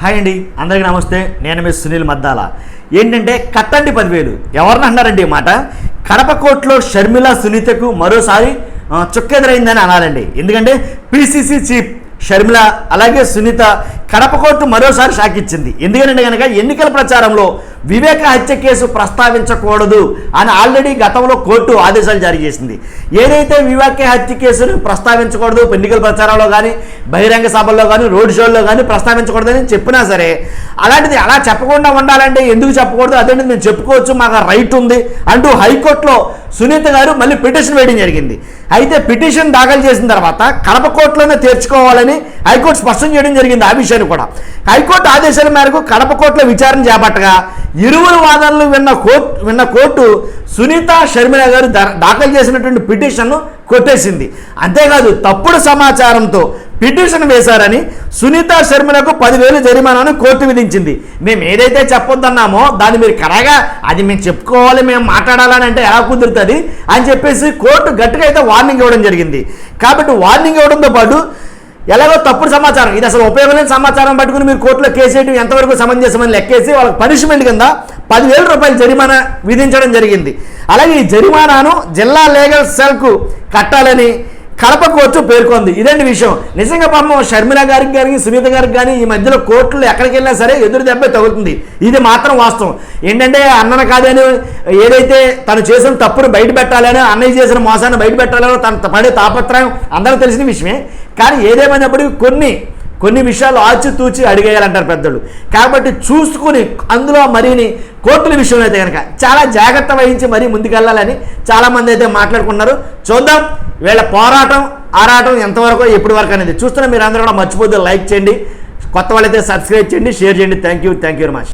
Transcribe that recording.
Hi అండి అందరికీ నమస్తే. నేను మీ సునీల్ మద్దాల. ఏంటంటే కట్టండి పదివేలు. ఎవరిని అన్నారండి ఈ మాట? కడప కోర్టులో షర్మిల సునీతకు మరోసారి చుక్కెదరైందని చుక్కెదురైందని అనాలండి. ఎందుకంటే పిసిసి చీఫ్ షర్మిల అలాగే సునీత కడప కోర్టు మరోసారి షాక్ ఇచ్చింది ఎందుకంటే కనుక ఎన్నికల ప్రచారంలో వివేక హత్య కేసు ప్రస్తావించకూడదు అని ఆల్రెడీ గతంలో కోర్టు ఆదేశాలు జారీ చేసింది. ఏదైతే వివేక హత్య కేసును ప్రస్తావించకూడదు ఎన్నికల ప్రచారంలో కానీ బహిరంగ సభల్లో కానీ రోడ్ షోల్లో కానీ ప్రస్తావించకూడదని చెప్పినా సరే అలాంటిది అలా చెప్పకుండా ఉండాలంటే ఎందుకు చెప్పకూడదు? అదే మేము చెప్పుకోవచ్చు మాకు రైట్ ఉంది అంటూ హైకోర్టులో సునీత గారు మళ్ళీ పిటిషన్ వేయడం జరిగింది. అయితే పిటిషన్ దాఖలు చేసిన తర్వాత కడప కోర్టులోనే తీర్చుకోవాలని హైకోర్టు స్పష్టం చేయడం జరిగింది. ఆ విషయాన్ని కూడా. హైకోర్టు ఆదేశాల మేరకు కడప కోర్టులో విచారణ చేపట్టగా ఇరువురు వాదనలు విన్న కోర్టు విన్న కోర్టు సునీత షర్మిల గారు దాఖలు చేసినటువంటి పిటిషన్ను కొట్టేసింది. అంతేకాదు తప్పుడు సమాచారంతో పిటిషన్ వేశారని సునీత శర్మలకు పదివేలు జరిమానాను కోర్టు విధించింది. మేము ఏదైతే చెప్పొద్దన్నామో దాన్ని మీరు కరగా అది మేము చెప్పుకోవాలి మేము మాట్లాడాలని అంటే ఎలా కుదురుతుంది అని చెప్పేసి కోర్టు గట్టిగా అయితే వార్నింగ్ ఇవ్వడం జరిగింది. కాబట్టి వార్నింగ్ ఇవ్వడంతో పాటు ఎలాగో తప్పుడు సమాచారం. ఇది అసలు ఉపయోగం లేని సమాచారం పట్టుకుని మీరు కోర్టులో కేసు వేయడం ఎంతవరకు సమంజసమని లెక్కేసి వాళ్ళకి పనిష్మెంట్ కింద పదివేల రూపాయల జరిమానా విధించడం జరిగింది. అలాగే ఈ జరిమానాను జిల్లా లీగల్ సెల్కు కట్టాలని కడప కోర్టు పేర్కొంది. ఇదండి విషయం? నిజంగా పాపం షర్మిల గారికి కానీ సునీత గారికి కానీ ఈ మధ్యలో కోర్టులు ఎక్కడికి వెళ్ళినా సరే ఎదురు దెబ్బే తగులుతుంది. ఇది మాత్రం వాస్తవం. ఏంటంటే అన్నన కాదని ఏదైతే తను చేసిన తప్పును బయట పెట్టాలని అన్నయ్య చేసిన మోసాన్ని బయట పెట్టాలని తన పడే తాపత్రయం అందరికీ తెలిసిన విషయమే. కానీ ఏదేమైనప్పటికీ కొన్ని కొన్ని విషయాలు ఆచితూచి అడిగేయాలంటారు పెద్దలు. కాబట్టి చూసుకుని అందులో మరీని కోర్టుల విషయంలో అయితే కనుక చాలా జాగ్రత్త వహించి మరీ ముందుకెళ్ళాలని చాలామంది అయితే మాట్లాడుకున్నారు చూద్దాం వీళ్ళ పోరాటం ఆరాటం ఎంతవరకు ఎప్పటి వరకు అనేది చూస్తున్న మీరు అందరూ కూడా మర్చిపోతే లైక్ చేయండి. కొత్త వాళ్ళైతే సబ్స్క్రైబ్ చేయండి షేర్ చేయండి. Thank you thank you very much.